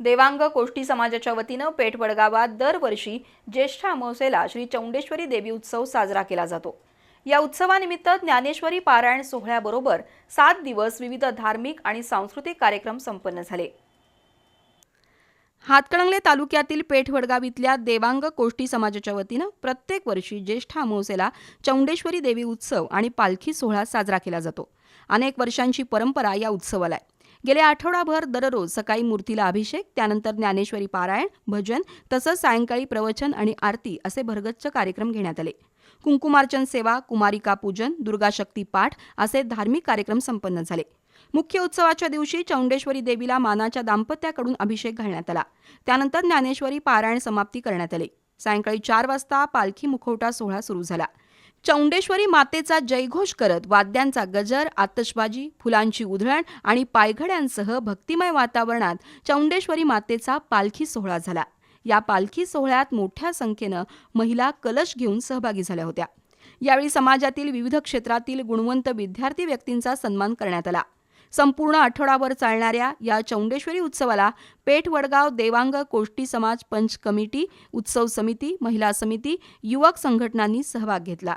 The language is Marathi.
देवांग कोष्टी समाजाच्या वतीनं पेठ वडगावात दरवर्षी ज्येष्ठ अमावस्येला श्री चौंडेश्वरी देवी उत्सव साजरा केला जातो. या उत्सवानिमित्त ज्ञानेश्वरी पारायण सोहळ्याबरोबर सात दिवस विविध धार्मिक आणि सांस्कृतिक कार्यक्रम संपन्न झाले. हातकणंगले तालुक्यातील पेठ वडगाव इथल्या देवांग कोष्टी समाजाच्या वतीनं प्रत्येक वर्षी ज्येष्ठ अमावस्येला चौंडेश्वरी देवी उत्सव आणि पालखी सोहळा साजरा केला जातो. अनेक वर्षांची परंपरा या उत्सवाला आहे. गेले आठवडाभर दररोज सकाळी मूर्तीला अभिषेक त्यानंतर ज्ञानेश्वरी पारायण भजन तसंच सायंकाळी प्रवचन आणि आरती असे भरगच्च कार्यक्रम घेण्यात आले. कुंकुमार्चन सेवा कुमारिका पूजन दुर्गाशक्ती पाठ असे धार्मिक कार्यक्रम संपन्न झाले. मुख्य उत्सवाच्या दिवशी चौंडेश्वरी देवीला मानाच्या दाम्पत्याकडून अभिषेक घालण्यात आला. त्यानंतर ज्ञानेश्वरी पारायण समाप्ती करण्यात आली. सायंकाळी चार वाजता पालखी मुखवटा सोहळा सुरू झाला. चौंडेश्वरी मातेचा जयघोष करत वाद्यांचा गजर आतषबाजी फुलांची उधळण आणि पायघड्यांसह भक्तिमय वातावरणात चौंडेश्वरी मातेचा पालखी सोहळा झाला. या पालखी सोहळ्यात मोठ्या संख्येनं महिला कलश घेऊन सहभागी झाल्या होत्या. यावेळी समाजातील विविध क्षेत्रातील गुणवंत विद्यार्थी व्यक्तींचा सन्मान करण्यात आला. संपूर्ण आठवडाभर चालणाऱ्या या चौंडेश्वरी उत्सवाला पेठ वडगाव देवांग कोष्टी समाज पंच कमिटी उत्सव समिती महिला समिती युवक संघटनांनी सहभाग घेतला.